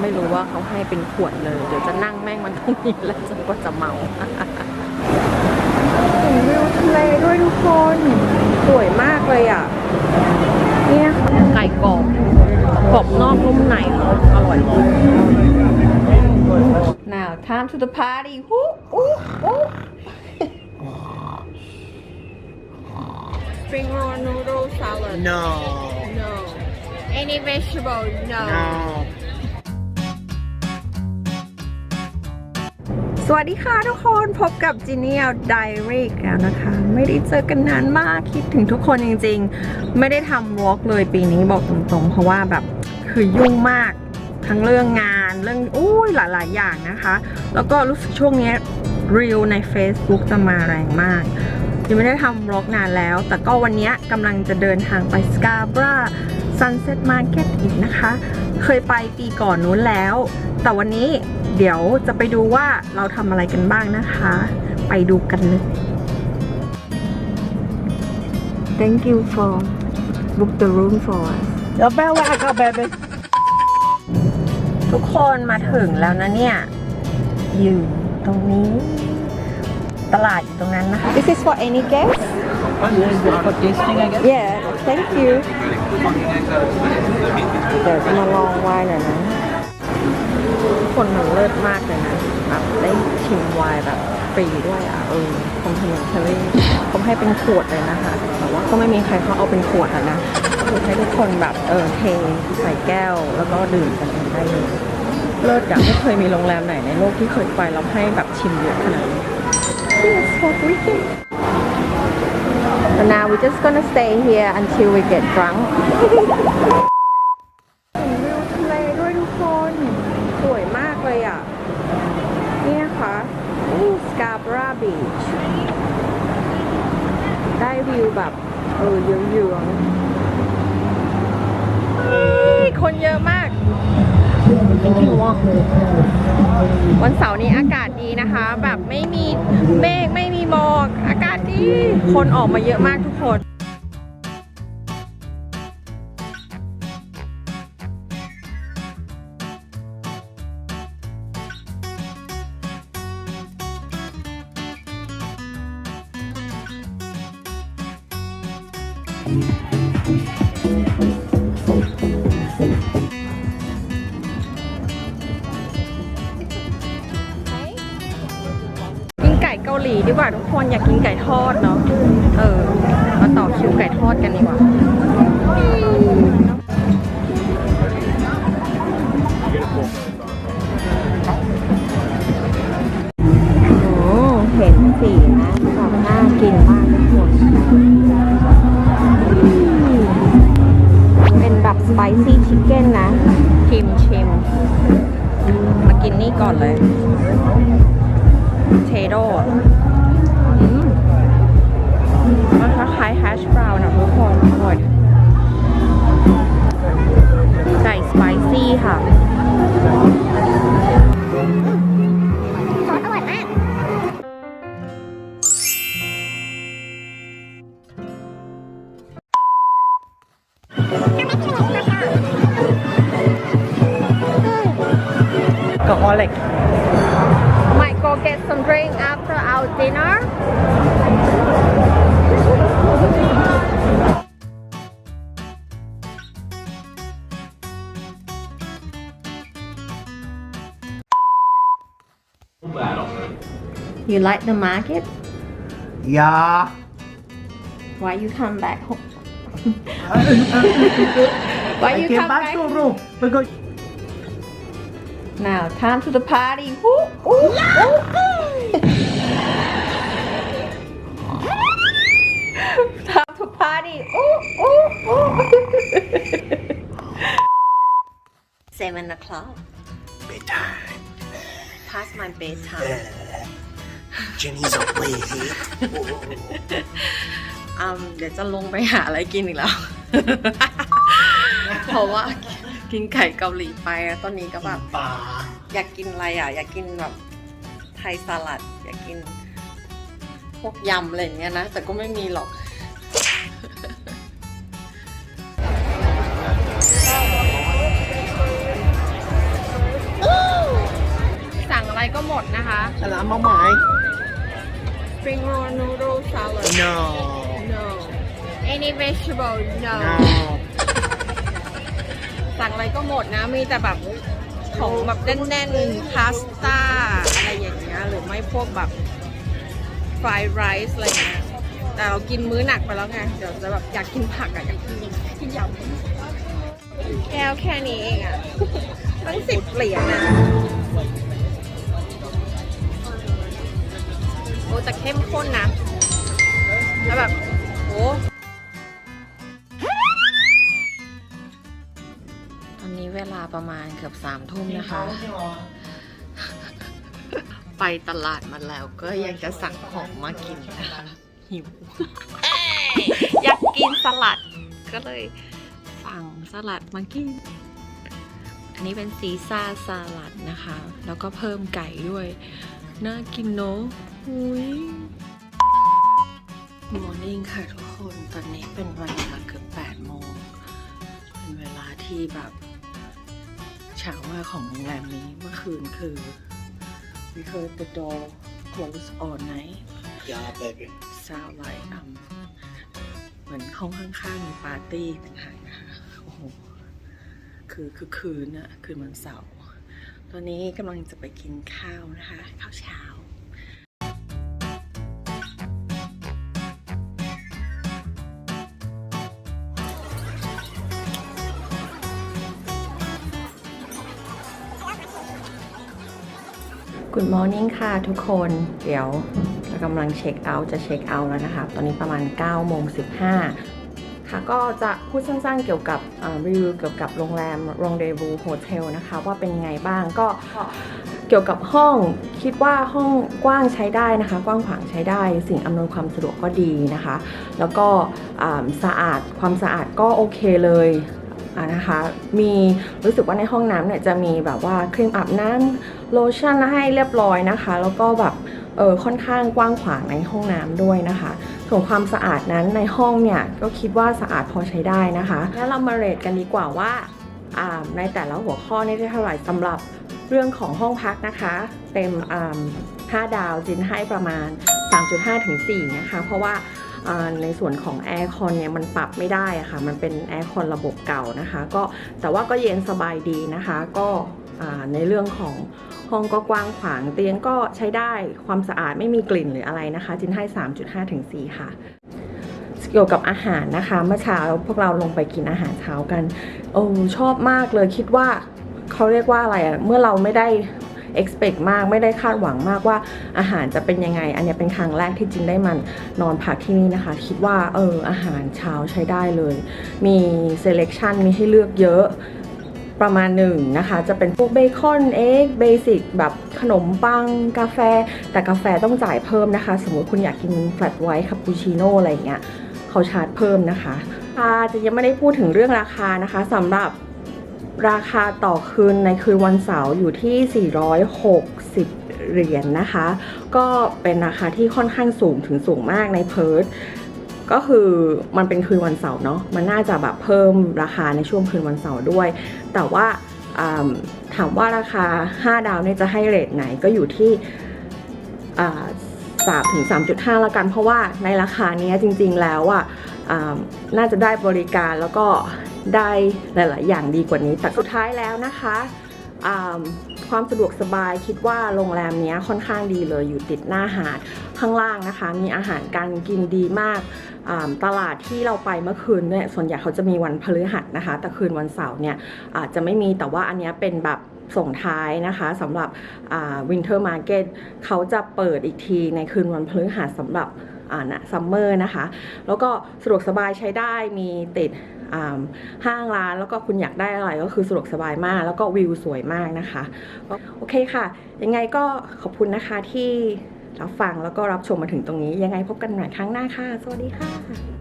ไม่รู้ว่าเขาให้เป็นขวดเลย เดี๋ยวจะนั่งแม่งมันตรงนี้แล้วจนกว่าจะเมาเห็นวิวทะเลด้วยทุกคน สวยมากเลยอะ เนี่ยค่ะไก่กรอบกรอบนอกนุ่มในเขาอร่อย Now time to the party ฮู้อู้อู้ Spring roll noodle salad No. No Any vegetable No No. วัสดีค่ะทุกคนพบกับจีเนียลไดรี่แล้วนะคะ ไม่ได้เจอกันนานมากคิดถึงทุกคนจริงๆ ไม่ได้ทำวอล์กเลยปีนี้บอกตรงๆ เพราะว่าแบบคือยุ่งมากทั้งเรื่องงานเรื่องอุ้ยหลายๆ อย่างนะคะ แล้วก็รู้สึกช่วงนี้รีวใน Facebook จะมาแรงมากยังไม่ได้ทำวอล์กนานแล้ว แต่ก็วันนี้กำลังจะเดินทางไปสกาบรา Sunset Market อีกนะคะ เคยไปปีก่อนนู้นแล้ว แต่วันนี้เดี๋ยวจะไปดูว่าเราทำอะไรกันบ้างนะคะ ไปดูกันเลย Thank you for book the room for us Your bell whack up, baby. ทุกคนมาถึงแล้วนะเนี่ย อยู่ตรงนี้ ตลาดอยู่ตรงนั้นนะคะ This is for any guest For tasting, I guess. Yeah thank you เดี๋ยวจะมาลองไวน์หน่อยนะคนมันเลิศมากเลยนะแบบได้ชิมไวน์แบบฟรีด้วยอะเออคงถนนทะเลเขาให้เป็นขวดเลยนะคะ แต่ว่าก็ไม่มีใครเขาเอาเป็นขวดอะนะคือให้ทุกคนแบบเออเทใส่แก้วแล้วก็ดื่มกันเองได้เลยเลิศอย่างไม่เคยมีโรงแรมไหนในโลกที่เคยไปแล้วให้แบบชิมเยอะขนาดนี้ Yes, what we can. So now we're just gonna stay here until we get drunk. เห็นวิวทะเลด้วยทุกคน สวยมากเลยอะเนี่ยค่ะนี่สกาบราบีชได้วิวแบบเออเยืองๆคนเยอะมาก วันเสาร์นี้อากาศดีนะคะ แบบไม่มีเมฆไม่มีหมอก อากาศดี คนออกมาเยอะมากทุกคนกิน ก่เกาหลีดีกว่าทุกคนอยากกินไก่ทอดเนาะ เออ มาต่อคิวไก่ทอดกันดีกว่า โอ้เห็นสีนะแบบน่ากินมากทุกคนเป็นแบบสไปซี่ชิคเก้นนะชิมชิมมากินนี่ก่อนเลย เทโดอืมมันคล้ายๆแฮชบราวน์นะทุกคนอร่อยไก่สไปซี่ค่ะอร่อยมาก Alcoholic. Might go get some drink after our dinner. You like the market? Yeah. Why you come back home? Why I you came come back back? to room because Now time to the party. Woo, ooh, ooh. time to party. Ooh, ooh, ooh. Seven o'clock. bedtime. Past my bedtime. Jenny's awake. อืมเดี๋ยวจะลงไปหาอะไรกินอีกแล้ว เพราะว่า กินไก่เกาหลีไปอะตอนนี้ก็แบบ Ba. อยากกินอะไรอะ อยากกินแบบไทยสลัด อยากกินพวกยำอะไรอย่างเงี้ยนะ แต่ก็ไม่มีหรอกอะไรก็หมดนะคะ Alam mo, Mai? spring roll noodle salad No. no any vegetable no No. สั่งอะไรก็หมดนะ มีแต่แบบของแบบแน่นๆพาสต้าอะไรอย่างเงี้ยหรือไม่พวกแบบฟรายไรซ์อะไรเงี้ยแต่เรากินมื้อหนักไปแล้วไง เดี๋ยวจะแบบอยากกินผักอะอยากกินที่ยำแก้วแค่นี้เองอะตั้งสิบเหรียญนะโอ้แต่เข้มข้นนะแล้วแบบโอ้ ประมาณเกือบสามทุ่มนะคะ ไปตลาดมาแล้วก็ยังจะสั่งของมากินนะคะหิว อยากกินสลัดก็เลยสั่งสลัดมากิน อันนี้เป็นซีซ่าสลัดนะคะ แล้วก็เพิ่มไก่ด้วย น่ากินเนอะอุ้ยมอร์นิ่งค่ะทุกคน ตอนนี้เป็นเวลาเกือบ8โมง เป็นเวลาที่แบบ เช้ามากของโรงแรมนี้เมื่อคืนคือ we heard the door close all night Yeah, baby. sound like อืมเหมือนห้องข้างๆมีปาร์ตี้ต่างหากนะคะโอ้โหคือคือคืนอะคืนวันเสาร์ตอนนี้กำลังจะไปกินข้าวนะคะ ข้าวเช้า Good morning ค่ะทุกคน เดี๋ยวเรากำลังเช็คเอาท์จะเช็คเอาท์แล้วนะคะ ตอนนี้ประมาณ9โมง15 ค่ะ ก็จะพูดสั้นๆเกี่ยวกับรีวิวเกี่ยวกับโรงแรมโรงเดวูโฮเทลนะคะ ว่าเป็นยังไงบ้างก็เกี่ยวกับห้องคิดว่าห้องกว้างใช้ได้นะคะ กว้างขวางใช้ได้ สิ่งอำนวยความสะดวกก็ดีนะคะ แล้วก็สะอาดความสะอาดก็โอเคเลย นะคะมีรู้สึกว่าในห้องน้ำเนี่ยจะมีแบบว่าครีมอาบน้ำโลชั่นให้เรียบร้อยนะคะ แล้วก็แบบเออค่อนข้างกว้างขวางในห้องน้ำด้วยนะคะ ส่วนความสะอาดนั้นในห้องเนี่ยก็คิดว่าสะอาดพอใช้ได้นะคะ แล้วเรามาเรทกันดีกว่าว่าอ่าในแต่ละหัวข้อนี่ได้เท่าไหร่สำหรับเรื่องของห้องพักนะคะ เต็มอ่า5ดาวจินให้ประมาณ 3.5ถึง4นะคะ เพราะว่า ในส่วนของแอร์คอนเนี่ยมันปรับไม่ได้อะค่ะ มันเป็นแอร์คอนระบบเก่านะคะ ก็แต่ว่าก็เย็นสบายดีนะคะ ก็ในเรื่องของห้องก็กว้างขวางเตียงก็ใช้ได้ความสะอาดไม่มีกลิ่นหรืออะไรนะคะ จินให้ 3.5ถึง4ค่ะเกี่ยวกับอาหารนะคะ เมื่อเช้าพวกเราลงไปกินอาหารเช้ากันโอ้ชอบมากเลยคิดว่าเขาเรียกว่าอะไรอะเมื่อเราไม่ได้ expect มากไม่ได้คาดหวังมากว่าอาหารจะเป็นยังไง อันนี้เป็นครั้งแรกที่จินได้มันนอนพักที่นี่นะคะ คิดว่าเอออาหารเช้าใช้ได้เลย มี selection มีให้เลือกเยอะประมาณหนึ่งนะคะ จะเป็นพวกเบคอนเอ็กเบสิกแบบขนมปัง กาแฟ แต่กาแฟต้องจ่ายเพิ่มนะคะ สมมติคุณอยากกินแฟลตไวท์คาปูชิโน่อะไรอย่างเงี้ยเขาชาร์จเพิ่มนะคะอาจะยังไม่ได้พูดถึงเรื่องราคานะคะสำหรับ ราคาต่อคืนในคืนวันเสาร์อยู่ที่ 460 เหรียญนะคะ ก็เป็นราคาที่ค่อนข้างสูงถึงสูงมากในเพิร์ทก็คือมันเป็นคืนวันเสาร์เนาะมันน่าจะแบบเพิ่มราคาในช่วงคืนวันเสาร์ด้วย แต่ว่าถามว่าราคา 5 ดาวเนี่ยจะให้เรทไหนก็อยู่ที่สามถึงสามจุดห้าละกัน เพราะว่าในราคาเนี้ยจริงๆแล้วอะน่าจะได้บริการแล้วก็ ได้หลาย ๆ อย่างดีกว่านี้ แต่สุดท้ายแล้วนะคะความสะดวกสบายคิดว่าโรงแรมนี้ค่อนข้างดีเลยอยู่ติดหน้าหาดข้างล่างนะคะ มีอาหารการกินดีมากตลาดที่เราไปเมื่อคืนเนี่ยส่วนใหญ่เขาจะมีวันพฤหัสนะคะ แต่คืนวันเสาร์เนี่ยอาจจะไม่มีแต่ว่าอันนี้เป็นแบบส่งท้ายนะคะสำหรับวินเทอร์มาร์เก็ตเขาจะเปิดอีกทีในคืนวันพฤหัสสำหรับอ่าซัมเมอร์นะคะ แล้วก็สะดวกสบายใช้ได้มีติด ห้างร้านแล้วก็คุณอยากได้อะไรก็คือสะดวกสบายมาก แล้วก็วิวสวยมากนะคะ โอเคค่ะ ยังไงก็ขอบคุณนะคะที่รับฟังแล้วก็รับชมมาถึงตรงนี้ ยังไงพบกันใหม่ครั้งหน้าค่ะ สวัสดีค่ะ